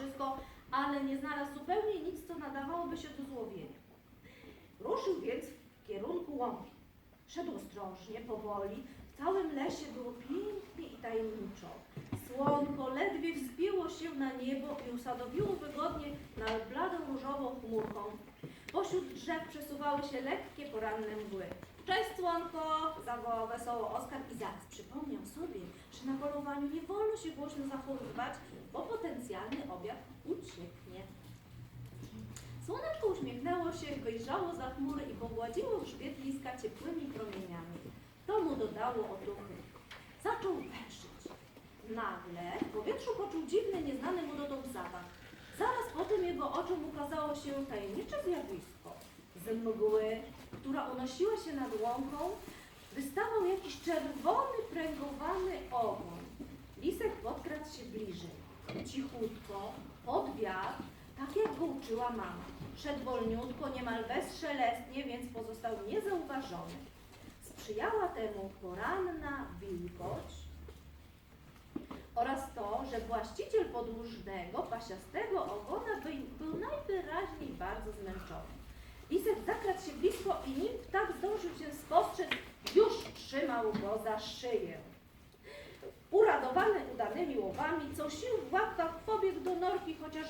wszystko, ale nie znalazł zupełnie nic, co nadawałoby się do złowienia. Ruszył więc w kierunku łąki. Szedł ostrożnie, powoli. W całym lesie było pięknie i tajemniczo. Słonko ledwie wzbiło się na niebo i usadowiło wygodnie nad bladą różową chmurką. Pośród drzew przesuwały się lekkie poranne mgły. Cześć słonko! zawołał wesoło Oskar i zaraz przypomniał sobie, że na polowaniu nie wolno się głośno zachowywać, bo potencjalny obiad ucieknie. Słoneczko uśmiechnęło się, wyjrzało za chmury i pogładziło grzbiet liska ciepłymi promieniami. To mu dodało otuchy. Zaczął węszyć. Nagle w powietrzu poczuł dziwny, nieznany mu dotąd zapach. Zaraz potem jego oczom ukazało się tajemnicze zjawisko. Z mgły, która unosiła się nad łąką, wystawał jakiś czerwony, pręgowany ogon. Lisek podkradł się bliżej. Cichutko, pod wiatr, tak jak go uczyła mama. Szedł wolniutko, niemal bezszelestnie, więc pozostał niezauważony. Sprzyjała temu poranna wilgoć oraz to, że właściciel podłużnego, pasiastego ogona by- był najwyraźniej bardzo zmęczony. Lisek zakradł się blisko i nim ptak zdążył się spostrzec, już trzymał go za szyję. Co sił w łapkach pobiegł do norki, chociaż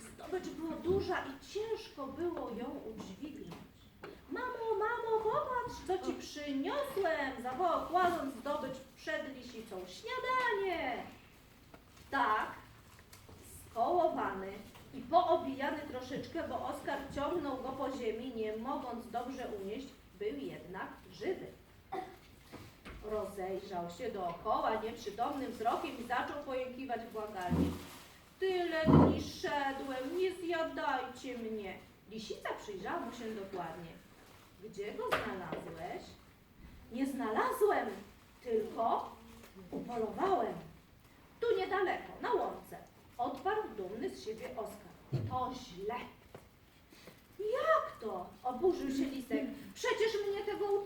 zdobycz była duża i ciężko było ją udźwignąć. Mamo, mamo, popatrz, co ci przyniosłem! zawołał, kładąc zdobycz przed lisicą. Śniadanie! Tak, skołowany i poobijany troszeczkę, bo Oskar ciągnął go po ziemi, nie mogąc dobrze unieść, był jednak żywy. Rozejrzał się dookoła nieprzytomnym wzrokiem i zaczął pojękiwać błagalnie. Tyle dni szedłem, nie zjadajcie mnie. Lisica przyjrzała mu się dokładnie. Gdzie go znalazłeś? Nie znalazłem, tylko upolowałem. Tu niedaleko, na łące. Odparł dumny z siebie Oskar. To źle. Jak to? Oburzył się Lisek. Przecież mnie tego uczyłaś.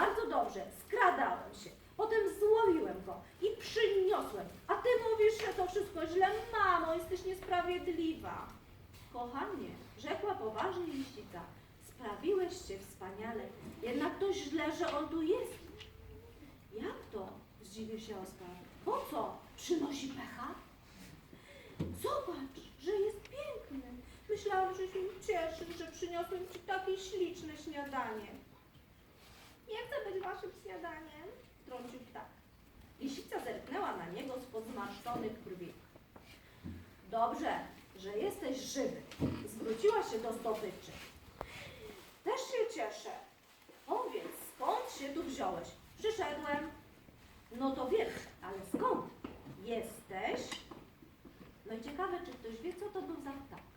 Bardzo dobrze. Skradałem się. Potem złowiłem go i przyniosłem. A ty mówisz, że to wszystko źle. Mamo, jesteś niesprawiedliwa. Kochanie, rzekła poważnie liścica. Sprawiłeś się wspaniale. Jednak to źle, że on tu jest. Jak to? Zdziwił się Oskar. Po co? Przynosi pecha? Zobacz, że jest piękny. Myślałam, że się cieszysz, że przyniosłem ci takie śliczne śniadanie. Waszym śniadaniem, trącił ptak. Lisica zerknęła na niego spod zmarszczonych brwi. Dobrze, że jesteś żywy. Zwróciła się do zdobyczy. Też się cieszę. Powiedz, skąd się tu wziąłeś? Przyszedłem. No to wiem, ale skąd? Jesteś? No i ciekawe, czy ktoś wie, co to był za ptak.